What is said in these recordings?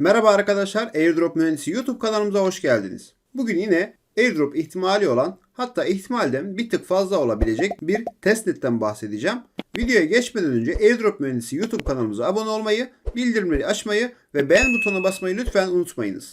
Merhaba arkadaşlar, Airdrop Mühendisi YouTube kanalımıza hoş geldiniz. Bugün yine Airdrop ihtimali olan, hatta ihtimalden bir tık fazla olabilecek bir testnetten bahsedeceğim. Videoya geçmeden önce Airdrop Mühendisi YouTube kanalımıza abone olmayı, bildirimleri açmayı ve beğen butonuna basmayı lütfen unutmayınız.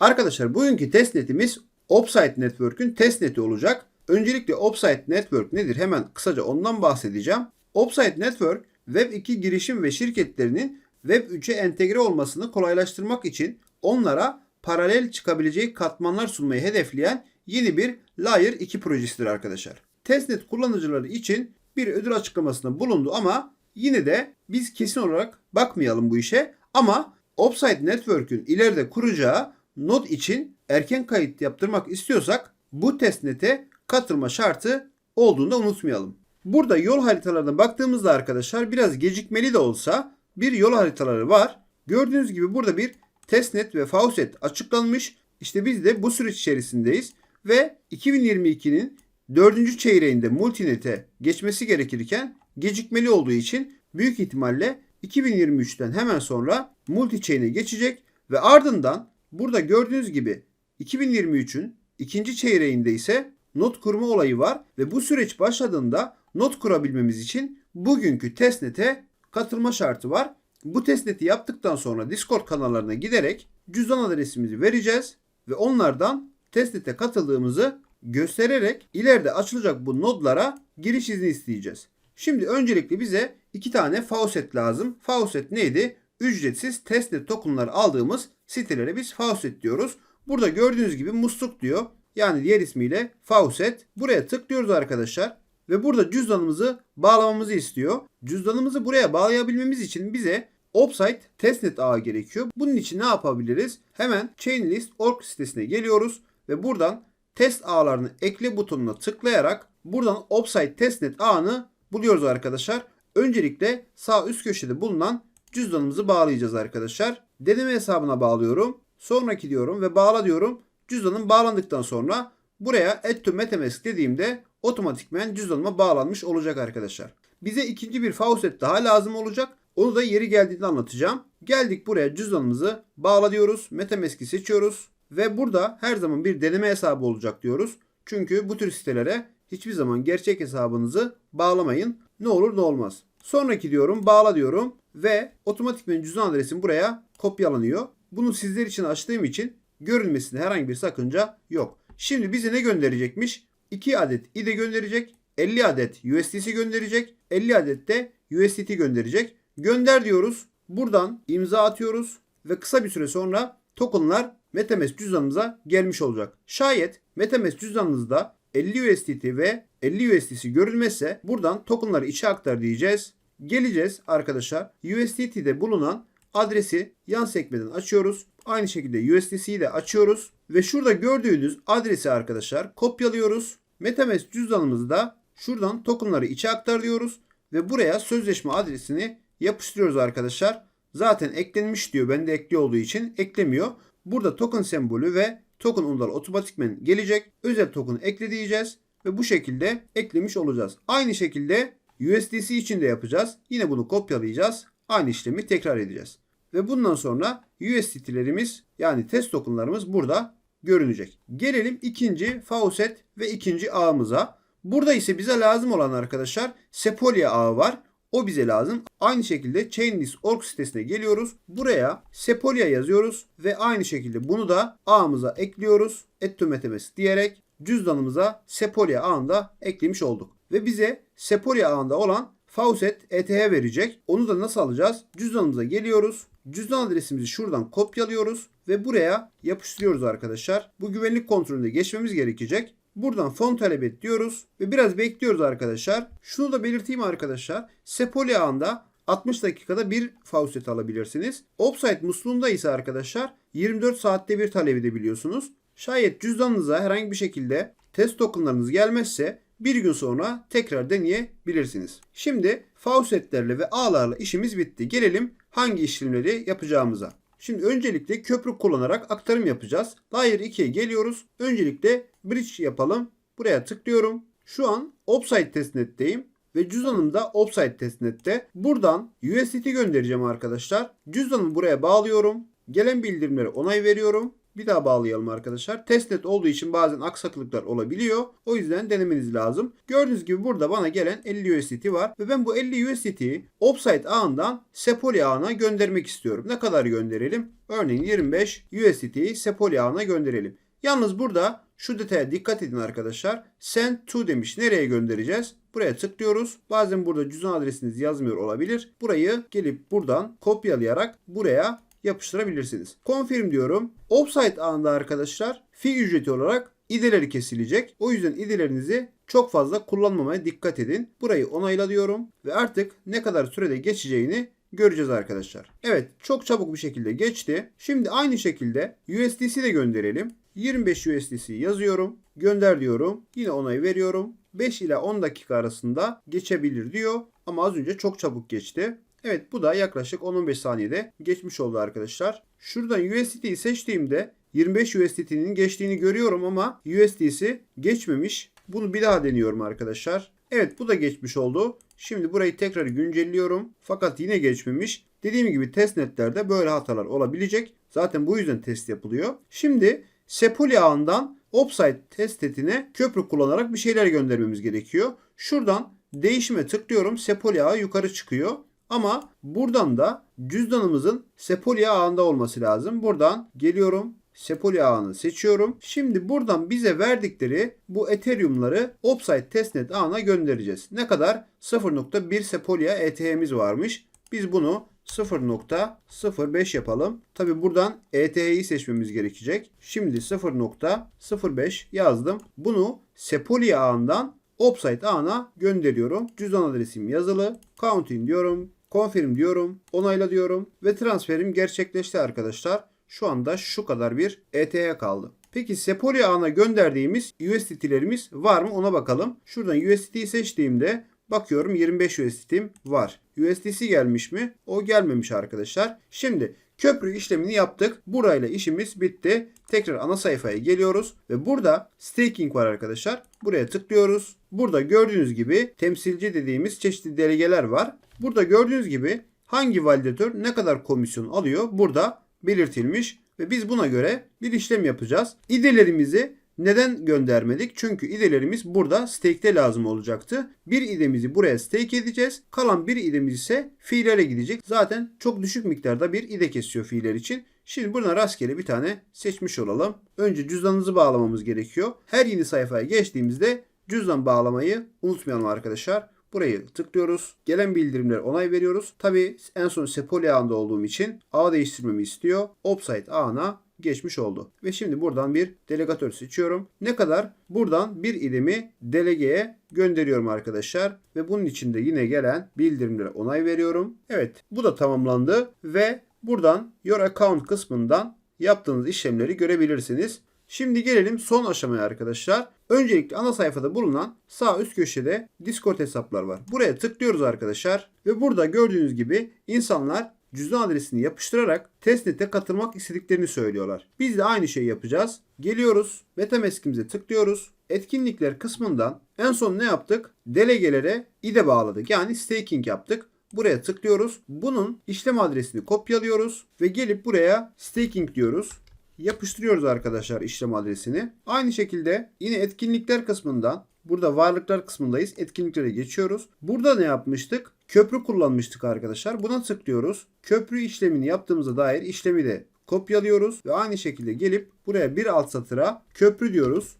Arkadaşlar bugünkü testnetimiz Opsite Network'ün testneti olacak. Öncelikle Opsite Network nedir? Hemen kısaca ondan bahsedeceğim. Opsite Network Web 2 girişim ve şirketlerinin Web 3'e entegre olmasını kolaylaştırmak için onlara paralel çıkabileceği katmanlar sunmayı hedefleyen yeni bir Layer 2 projesidir arkadaşlar. Testnet kullanıcıları için bir ödül açıklamasında bulundu ama yine de biz kesin olarak bakmayalım bu işe. Ama Opsite Network'ün ileride kuracağı node için erken kayıt yaptırmak istiyorsak bu testnete katılma şartı olduğunu da unutmayalım. Burada yol haritalarına baktığımızda arkadaşlar biraz gecikmeli de olsa bir yol haritaları var. Gördüğünüz gibi burada bir testnet ve faucet açıklanmış. İşte biz de bu süreç içerisindeyiz ve 2022'nin 4. çeyreğinde multinet'e geçmesi gerekirken gecikmeli olduğu için büyük ihtimalle 2023'ten hemen sonra multi-chain'e geçecek ve ardından burada gördüğünüz gibi 2023'ün ikinci çeyreğinde ise not kurma olayı var ve bu süreç başladığında not kurabilmemiz için bugünkü testnet'e katılma şartı var. Bu testneti yaptıktan sonra Discord kanallarına giderek cüzdan adresimizi vereceğiz ve onlardan testnete katıldığımızı göstererek ileride açılacak bu nodlara giriş izni isteyeceğiz. Şimdi öncelikle bize iki tane faucet lazım. Faucet neydi? Ücretsiz testnet tokenları aldığımız sitelere biz faucet diyoruz. Burada gördüğünüz gibi musluk diyor. Yani diğer ismiyle faucet. Buraya tıklıyoruz arkadaşlar. Ve burada cüzdanımızı bağlamamızı istiyor. Cüzdanımızı buraya bağlayabilmemiz için bize Opsite testnet ağı gerekiyor. Bunun için ne yapabiliriz? Hemen Chainlist.org sitesine geliyoruz ve buradan test ağlarını ekle butonuna tıklayarak buradan Opsite testnet ağını buluyoruz arkadaşlar. Öncelikle sağ üst köşede bulunan cüzdanımızı bağlayacağız arkadaşlar. Deneme hesabına bağlıyorum. Sonraki diyorum ve bağla diyorum. Cüzdanım bağlandıktan sonra buraya add to metamask dediğimde otomatikmen cüzdanıma bağlanmış olacak arkadaşlar. Bize ikinci bir faucet daha lazım olacak. Onu da yeri geldiğinde anlatacağım. Geldik buraya cüzdanımızı bağla diyoruz. Metamask'i seçiyoruz. Ve burada her zaman bir deneme hesabı olacak diyoruz. Çünkü bu tür sitelere hiçbir zaman gerçek hesabınızı bağlamayın. Ne olur ne olmaz. Sonraki diyorum bağla diyorum ve otomatikmen cüzdan adresim buraya kopyalanıyor. Bunu sizler için açtığım için görülmesinde herhangi bir sakınca yok. Şimdi bize ne gönderecekmiş? 2 adet IDE gönderecek. 50 adet USDC gönderecek. 50 adet de USDT gönderecek. Gönder diyoruz. Buradan imza atıyoruz ve kısa bir süre sonra tokenlar MetaMask cüzdanımıza gelmiş olacak. Şayet MetaMask cüzdanınızda 50 USDT ve 50 USDC görülmezse buradan tokenları içe aktar diyeceğiz. Geleceğiz arkadaşlar. USDT'de bulunan adresi yan sekmeden açıyoruz. Aynı şekilde USDC'yi de açıyoruz. Ve şurada gördüğünüz adresi arkadaşlar kopyalıyoruz. Metamask cüzdanımızı da şuradan tokenları içe aktar diyoruz. Ve buraya sözleşme adresini yapıştırıyoruz arkadaşlar. Zaten eklenmiş diyor. Bende ekli olduğu için eklemiyor. Burada token sembolü ve token unlar otomatikmen gelecek. Özel token ekle diyeceğiz. Ve bu şekilde eklemiş olacağız. Aynı şekilde USDC için de yapacağız. Yine bunu kopyalayacağız. Aynı işlemi tekrar edeceğiz. Ve bundan sonra USDT'lerimiz yani test tokenlarımız burada görünecek. Gelelim ikinci faucet ve ikinci ağımıza. Burada ise bize lazım olan arkadaşlar Sepolia ağı var. O bize lazım. Aynı şekilde Chainlist.org sitesine geliyoruz. Buraya Sepolia yazıyoruz ve aynı şekilde bunu da ağımıza ekliyoruz. Ettometemask diyerek cüzdanımıza Sepolia ağında eklemiş olduk. Ve bize Sepolia ağında olan Faucet ETH verecek. Onu da nasıl alacağız? Cüzdanımıza geliyoruz. Cüzdan adresimizi şuradan kopyalıyoruz ve buraya yapıştırıyoruz arkadaşlar. Bu güvenlik kontrolünde geçmemiz gerekecek. Buradan fon talep et diyoruz ve biraz bekliyoruz arkadaşlar. Şunu da belirteyim arkadaşlar. Sepoli ağında 60 dakikada bir faucet alabilirsiniz. Offsite musluğunda ise arkadaşlar 24 saatte bir talep edebiliyorsunuz. Şayet cüzdanınıza herhangi bir şekilde test tokenlarınız gelmezse bir gün sonra tekrar deneyebilirsiniz. Şimdi faucetlerle ve ağlarla işimiz bitti. Gelelim hangi işlemleri yapacağımıza. Şimdi öncelikle köprü kullanarak aktarım yapacağız. Layer 2'ye geliyoruz. Öncelikle bridge yapalım. Buraya tıklıyorum. Şu an Opsite testnetteyim ve cüzdanım da Offsite testnet'te. Buradan USDT göndereceğim arkadaşlar. Cüzdanımı buraya bağlıyorum. Gelen bildirimlere onay veriyorum. Bir daha bağlayalım arkadaşlar. Testnet olduğu için bazen aksaklıklar olabiliyor. O yüzden denemeniz lazım. Gördüğünüz gibi burada bana gelen 50 USDT var. Ve ben bu 50 USDT'yi Offsite ağından Sepoli ağına göndermek istiyorum. Ne kadar gönderelim? Örneğin 25 USDT'yi Sepoli ağına gönderelim. Yalnız burada şu detaya dikkat edin arkadaşlar. Send to demiş. Nereye göndereceğiz? Buraya tıklıyoruz. Bazen burada cüzdan adresiniz yazmıyor olabilir. Burayı gelip buradan kopyalayarak buraya yapıştırabilirsiniz. Confirm diyorum. Offsite ağında arkadaşlar fi ücreti olarak ideleri kesilecek. O yüzden idelerinizi çok fazla kullanmamaya dikkat edin. Burayı onayla diyorum ve artık ne kadar sürede geçeceğini göreceğiz arkadaşlar. Evet çok çabuk bir şekilde geçti. Şimdi aynı şekilde USDC de gönderelim. 25 USDC yazıyorum. Gönder diyorum. Yine onay veriyorum. 5 ila 10 dakika arasında geçebilir diyor. Ama az önce çok çabuk geçti. Evet bu da yaklaşık 10-15 saniyede geçmiş oldu arkadaşlar. Şuradan USDT'yi seçtiğimde 25 USDT'nin geçtiğini görüyorum ama USDC geçmemiş. Bunu bir daha deniyorum arkadaşlar. Evet bu da geçmiş oldu. Şimdi burayı tekrar güncelliyorum. Fakat yine geçmemiş. Dediğim gibi testnetlerde böyle hatalar olabilecek. Zaten bu yüzden test yapılıyor. Şimdi Sepoli ağından Offsite testnetine köprü kullanarak bir şeyler göndermemiz gerekiyor. Şuradan değişime tıklıyorum. Sepoli ağı yukarı çıkıyor. Ama buradan da cüzdanımızın Sepoli ağında olması lazım. Buradan geliyorum. Sepoli ağını seçiyorum. Şimdi buradan bize verdikleri bu Ethereum'ları Offsite testnet ağına göndereceğiz. Ne kadar? 0.1 Sepolia ETH'miz varmış. Biz bunu 0.05 yapalım. Tabi buradan ETH'yi seçmemiz gerekecek. Şimdi 0.05 yazdım. Bunu Sepolia ağından Offsite ağına gönderiyorum. Cüzdan adresim yazılı. Counting diyorum. Confirm diyorum. Onayla diyorum. Ve transferim gerçekleşti arkadaşlar. Şu anda şu kadar bir ETH kaldı. Peki Sepoli ağına gönderdiğimiz USDT'lerimiz var mı ona bakalım. Şuradan USDT'yi seçtiğimde bakıyorum 25 USDT'm var. USDC gelmiş mi? O gelmemiş arkadaşlar. Şimdi köprü işlemini yaptık. Burayla işimiz bitti. Tekrar ana sayfaya geliyoruz ve burada staking var arkadaşlar. Buraya tıklıyoruz. Burada gördüğünüz gibi temsilci dediğimiz çeşitli delegeler var. Burada gördüğünüz gibi hangi validatör ne kadar komisyon alıyor burada belirtilmiş ve biz buna göre bir işlem yapacağız. İdelerimizi neden göndermedik? Çünkü idelerimiz burada stake'te lazım olacaktı. Bir idemizi buraya stake edeceğiz. Kalan bir idemiz ise fiillere gidecek. Zaten çok düşük miktarda bir ide kesiyor fiiller için. Şimdi buradan rastgele bir tane seçmiş olalım. Önce cüzdanınızı bağlamamız gerekiyor. Her yeni sayfaya geçtiğimizde cüzdan bağlamayı unutmayalım arkadaşlar. Burayı tıklıyoruz. Gelen bildirimler onay veriyoruz. Tabi en son Sepoli ağında olduğum için ağ değiştirmemi istiyor. Offsite ağına geçmiş oldu. Ve şimdi buradan bir delegatör seçiyorum. Ne kadar? Buradan bir idemi delegeye gönderiyorum arkadaşlar. Ve bunun içinde yine gelen bildirimlere onay veriyorum. Evet bu da tamamlandı. Ve buradan Your Account kısmından yaptığınız işlemleri görebilirsiniz. Şimdi gelelim son aşamaya arkadaşlar. Öncelikle ana sayfada bulunan sağ üst köşede Discord hesaplar var. Buraya tıklıyoruz arkadaşlar ve burada gördüğünüz gibi insanlar cüzdan adresini yapıştırarak testnet'e katılmak istediklerini söylüyorlar. Biz de aynı şeyi yapacağız. Geliyoruz, Metamask'imize tıklıyoruz. Etkinlikler kısmından en son ne yaptık? Delegelere IDE bağladık. Yani staking yaptık. Buraya tıklıyoruz. Bunun işlem adresini kopyalıyoruz ve gelip buraya staking diyoruz yapıştırıyoruz arkadaşlar işlem adresini. Aynı şekilde yine etkinlikler kısmından burada varlıklar kısmındayız. Etkinliklere geçiyoruz. Burada ne yapmıştık? Köprü kullanmıştık arkadaşlar. Buna tıklıyoruz. Köprü işlemini yaptığımıza dair işlemi de kopyalıyoruz ve aynı şekilde gelip buraya bir alt satıra köprü diyoruz.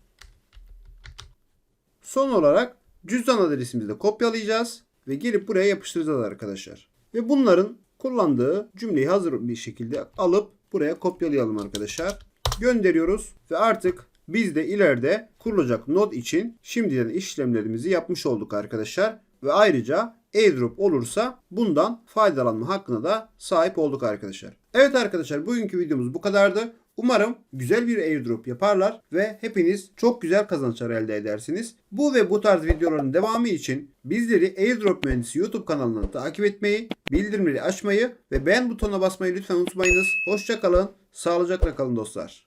Son olarak cüzdan adresimizi de kopyalayacağız ve gelip buraya yapıştıracağız arkadaşlar. Ve bunların kullandığı cümleyi hazır bir şekilde alıp buraya kopyalayalım arkadaşlar. Gönderiyoruz ve artık biz de ileride kurulacak node için şimdiden işlemlerimizi yapmış olduk arkadaşlar. Ve ayrıca airdrop olursa bundan faydalanma hakkına da sahip olduk arkadaşlar. Evet arkadaşlar bugünkü videomuz bu kadardı. Umarım güzel bir airdrop yaparlar ve hepiniz çok güzel kazançlar elde edersiniz. Bu ve bu tarz videoların devamı için bizleri Airdrop Mühendisi YouTube kanalını takip etmeyi, bildirimleri açmayı ve beğen butonuna basmayı lütfen unutmayınız. Hoşçakalın, sağlıcakla kalın dostlar.